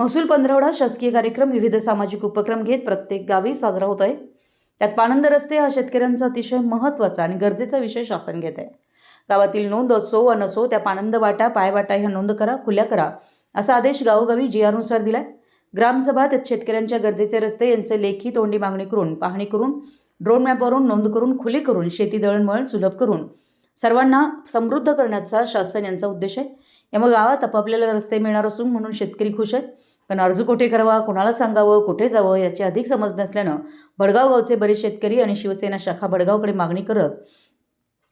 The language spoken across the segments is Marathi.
महसूल पंधरवडा शासकीय कार्यक्रम विविध सामाजिक उपक्रम घेत प्रत्येक गावी साजरा होत आहे त्यात पाणंद रस्ते हा शेतकऱ्यांचा अतिशय महत्त्वाचा आणि गरजेचा विषय शासन घेत आहे. गावातील नोंद असो व नसो त्या पाणंद वाटा पायवाटा ह्या नोंद करा खुल्या करा असा आदेश गावोगावी जी आरनुसार दिलाय. ग्रामसभा त्यात शेतकऱ्यांच्या गरजेचे रस्ते यांचे लेखी तोंडी मागणी करून पाहणी करून ड्रोन मॅपवरून नोंद करून खुली करून शेती दळणवळण सुलभ करून सर्वांना समृद्ध करण्याचा शासन यांचा उद्देश आहे. यामुळे गावात आपापल्याला रस्ते मिळणार असून म्हणून शेतकरी खुश आहेत. पण अर्ज कुठे करावा कुणाला सांगावं कुठे जावं याची अधिक समज नसल्यानं भडगाव गावचे बरेच शेतकरी आणि शिवसेना शाखा भडगावकडे मागणी करत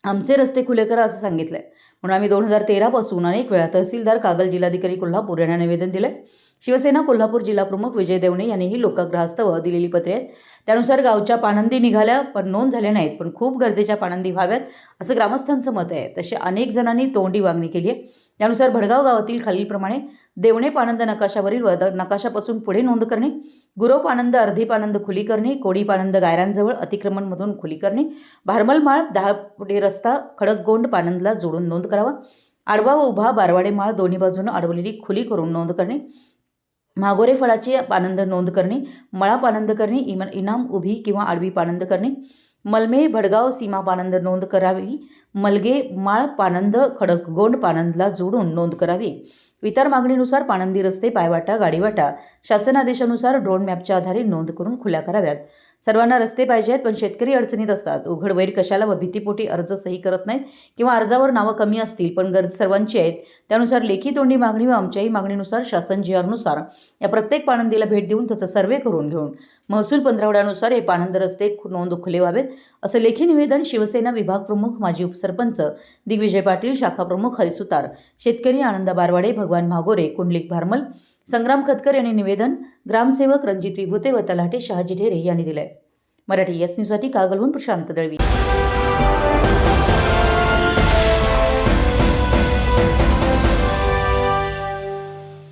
आमचे रस्ते खुले करा असं सांगितलंय. म्हणून आम्ही दोन हजार तेरापासून अनेक वेळा तहसीलदार कागल जिल्हाधिकारी कोल्हापूर यांना निवेदन दिलंय. शिवसेना कोल्हापूर जिल्हाप्रमुख विजय देवणे यांनीही लोकाग्रहास्तव दिलेली पत्रे आहेत. त्यानुसार गावच्या पाणंदी निघाल्या पण नोंद झाल्या नाहीत पण खूप गरजेच्या पाणंदी व्हाव्यात असं ग्रामस्थांचं मत आहे. तसे अनेक जणांनी तोंडी मागणी केली आहे. त्यानुसार भडगाव गावातील खालीलप्रमाणे देवणे पाणंद नकाशावरील व नकाशापासून पुढे नोंद करणे गुरव पाणंद अर्धी पाणंद खुली करणे कोडी पाणंद गायरांजवळ अतिक्रमणमधून खुली करणे भारमल माळ दहा फुटे रस्ता खडकगोंड पाणंदला जोडून नोंद करावा आडवा व उभा बारवाडे माळ दोन्ही बाजूनं अडवलेली खुली करून नोंद करणे मागोरे फळाची पानंद नोंद करणे मळा पानंद करणे इम इनाम उभी किंवा आडवी पानंद करणे. मलमे भडगाव सीमा पानंद नोंद करावी. मलगे माळ पानंद खडकगोंड पानंदला जोडून नोंद करावी. इतर मागणीनुसार पाणंदी रस्ते पायवाटा गाडीवाटा शासनादेशानुसार ड्रोन मॅपच्या आधारे नोंद करून खुल्या कराव्यात. सर्वांना रस्ते पाहिजे आहेत पण शेतकरी अडचणीत असतात. उघड वैर कशाला व भीतीपोटी अर्ज सही करत नाहीत किंवा अर्जावर नावं कमी असतील पण गरज सर्वांची आहेत. त्यानुसार लेखी तोंडी मागणी व आमच्याही मागणीनुसार शासन जी आरनुसार या प्रत्येक पाणंदीला भेट देऊन त्याचा सर्वे करून घेऊन महसूल पंधरवड्यानुसार हे पाणंद रस्ते नोंद खुले व्हावेत असं लेखी निवेदन शिवसेना विभाग प्रमुख माजी उपसरपंच दिग्विजय पाटील शाखा प्रमुख हरिसुतार शेतकरी आनंद बारवाडे भगवान महागोरे कुंडलिक भारमल संग्राम खतकर यांनी निवेदन ग्रामसेवक रणजित विभूते व तलाटे शहाजी ढेरे यांनी दिले मराठी एस न्यूजसाठी कागलहून प्रशांत दळवी.